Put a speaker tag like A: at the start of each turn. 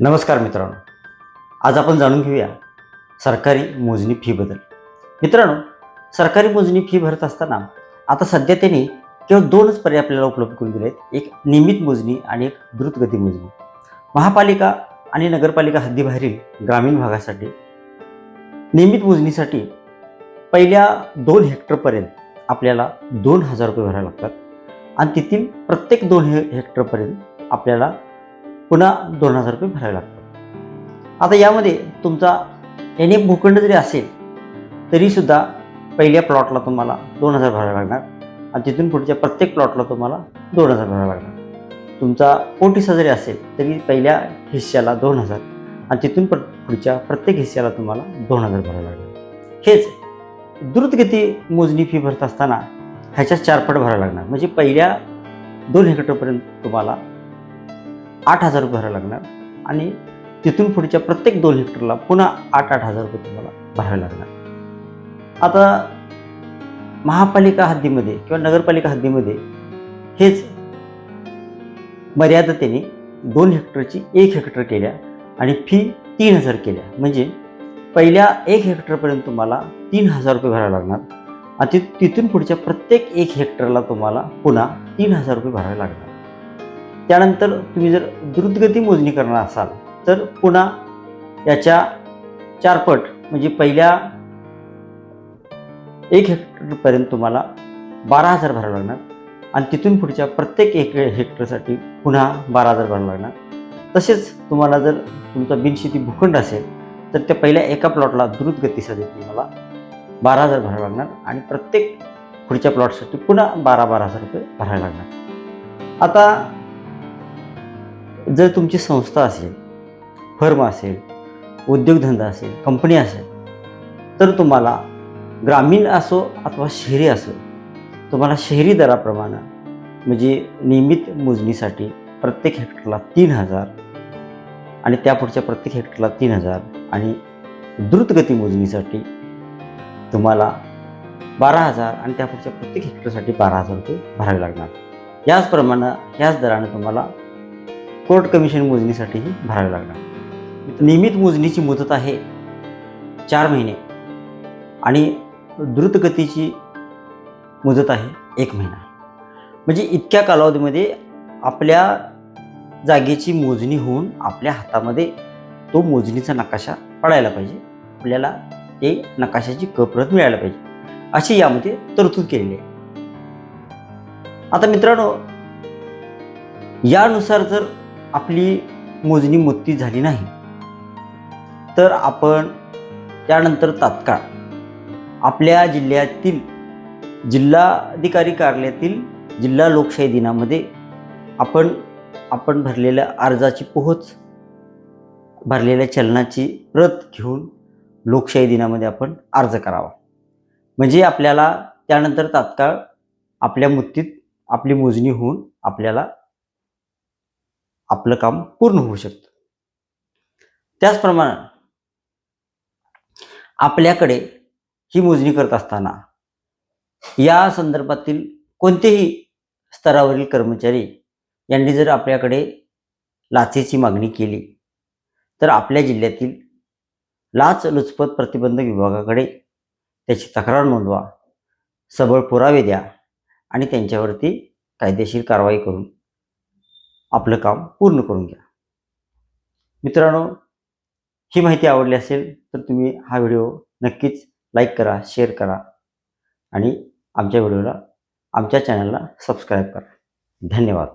A: नमस्कार मित्रांनो. आज आपण जाणून घेऊया सरकारी मोजणी फीबद्दल मित्रांनो सरकारी मोजणी फी भरत असताना आता सध्या त्यांनी केवळ दोनच पर्याय आपल्याला उपलब्ध करून दिले आहेत एक नियमित मोजणी आणि एक द्रुतगती मोजणी. महापालिका आणि नगरपालिका हद्दीबाहेरील ग्रामीण भागासाठी नियमित मोजणीसाठी पहिल्या दोन हेक्टरपर्यंत आपल्याला दोन हजार रुपये भरावे लागतात. आणि तेथील प्रत्येक दोन हे हेक्टरपर्यंत आपल्याला पुन्हा दोन हजार रुपये भरावे लागतात. आता यामध्ये तुमचा एन एक भूखंड जरी असेल तरीसुद्धा पहिल्या प्लॉटला तुम्हाला दोन हजार भरावे लागणार. आणि तिथून पुढच्या प्रत्येक प्लॉटला तुम्हाला दोन हजार भरावे लागणार. तुमचा कोटीसा जरी असेल तरी पहिल्या हिस्स्याला दोन हजार आणि तिथून प्र पुढच्या प्रत्येक हिस्स्याला तुम्हाला दोन हजार भरावे लागणार. हेच द्रुतगती मोजणी फी भरत असताना ह्याच्या चारपट भरावे लागणार. म्हणजे पहिल्या दोन हेक्टरपर्यंत तुम्हाला आठ हजार रुपये भरावे लागणार. आणि तिथून पुढच्या प्रत्येक दोन हेक्टरला पुन्हा आठ आठ हजार रुपये तुम्हाला भरावे लागणार. आता महापालिका हद्दीमध्ये किंवा नगरपालिका हद्दीमध्ये हेच मर्यादतेने दोन हेक्टरची एक हेक्टर केल्या आणि फी तीन हजार केल्या. म्हणजे पहिल्या एक हेक्टरपर्यंत तुम्हाला तीन हजार रुपये भरावे लागणार. आणि तिथून पुढच्या प्रत्येक एक हेक्टरला तुम्हाला पुन्हा तीन हजार रुपये भरावे लागणार. त्यानंतर तुम्ही जर द्रुतगती मोजणी करणार असाल तर पुन्हा याच्या चारपट म्हणजे पहिल्या एक हेक्टरपर्यंत तुम्हाला बारा हजार भरावं लागणार. आणि तिथून पुढच्या प्रत्येक एक हेक्टरसाठी पुन्हा बारा हजार भरावं लागणार. तसेच तुम्हाला जर तुमचा बिनशेती भूखंड असेल तर त्या पहिल्या एका प्लॉटला द्रुतगतीसाठी तुम्हाला बारा हजार भरावं लागणार आणि प्रत्येक पुढच्या प्लॉटसाठी पुन्हा बारा बारा हजार रुपये भरावे लागणार. आता जर तुमची संस्था असेल फर्म असेल उद्योगधंदा असेल कंपनी असेल तर तुम्हाला ग्रामीण असो अथवा शहरी असो तुम्हाला शहरी दराप्रमाणे म्हणजे नियमित मोजणीसाठी प्रत्येक हेक्टरला तीन हजार आणि त्यापुढच्या प्रत्येक हेक्टरला तीन हजार आणि द्रुतगती मोजणीसाठी तुम्हाला बारा हजार आणि त्यापुढच्या प्रत्येक हेक्टरसाठी बारा हजार रुपये भरावे लागणार. याचप्रमाणे याच दराने तुम्हाला कोर्ट कमिशन मोजणीसाठीही भरावे लागणार. नियमित मोजणीची मुदत आहे चार महिने आणि द्रुतगतीची मुदत आहे एक महिना. म्हणजे इतक्या कालावधीमध्ये आपल्या जागेची मोजणी होऊन आपल्या हातामध्ये तो मोजणीचा नकाशा पडायला पाहिजे. आपल्याला ते नकाशाची कप्रत मिळायला पाहिजे. अशी यामध्ये तरतूद केलेली आहे. आता मित्रांनो यानुसार जर आपली मोजणी मोती झाली नाही. तर आपण त्यानंतर तात्काळ आपल्या जिल्ह्यातील जिल्हाधिकारी कार्यालयातील जिल्हा लोकशाही दिनामध्ये आपण आपण भरलेल्या अर्जाची पोहोच भरलेल्या चलनाची प्रत घेऊन लोकशाही दिनामध्ये आपण अर्ज करावा. म्हणजे आपल्याला त्यानंतर तात्काळ आपल्या मुत्तीत आपली मोजणी होऊन आपल्याला आपलं काम पूर्ण होऊ शकतं. त्याचप्रमाणे आपल्याकडे ही मोजणी करत असताना या संदर्भातील कोणतेही स्तरावरील कर्मचारी यांनी जर आपल्याकडे लाचेची मागणी केली तर आपल्या जिल्ह्यातील लाच लुचपत प्रतिबंधक विभागाकडे त्याची तक्रार नोंदवा सबळ पुरावे द्या आणि त्यांच्यावरती कायदेशीर कारवाई करून आपलं काम पूर्ण करून घ्या. मित्रांनो ही माहिती आवडली असेल तर तुम्ही हा व्हिडिओ नक्कीच लाईक करा शेअर करा आणि आमच्या व्हिडिओला आमच्या चॅनलला सबस्क्राईब करा. धन्यवाद.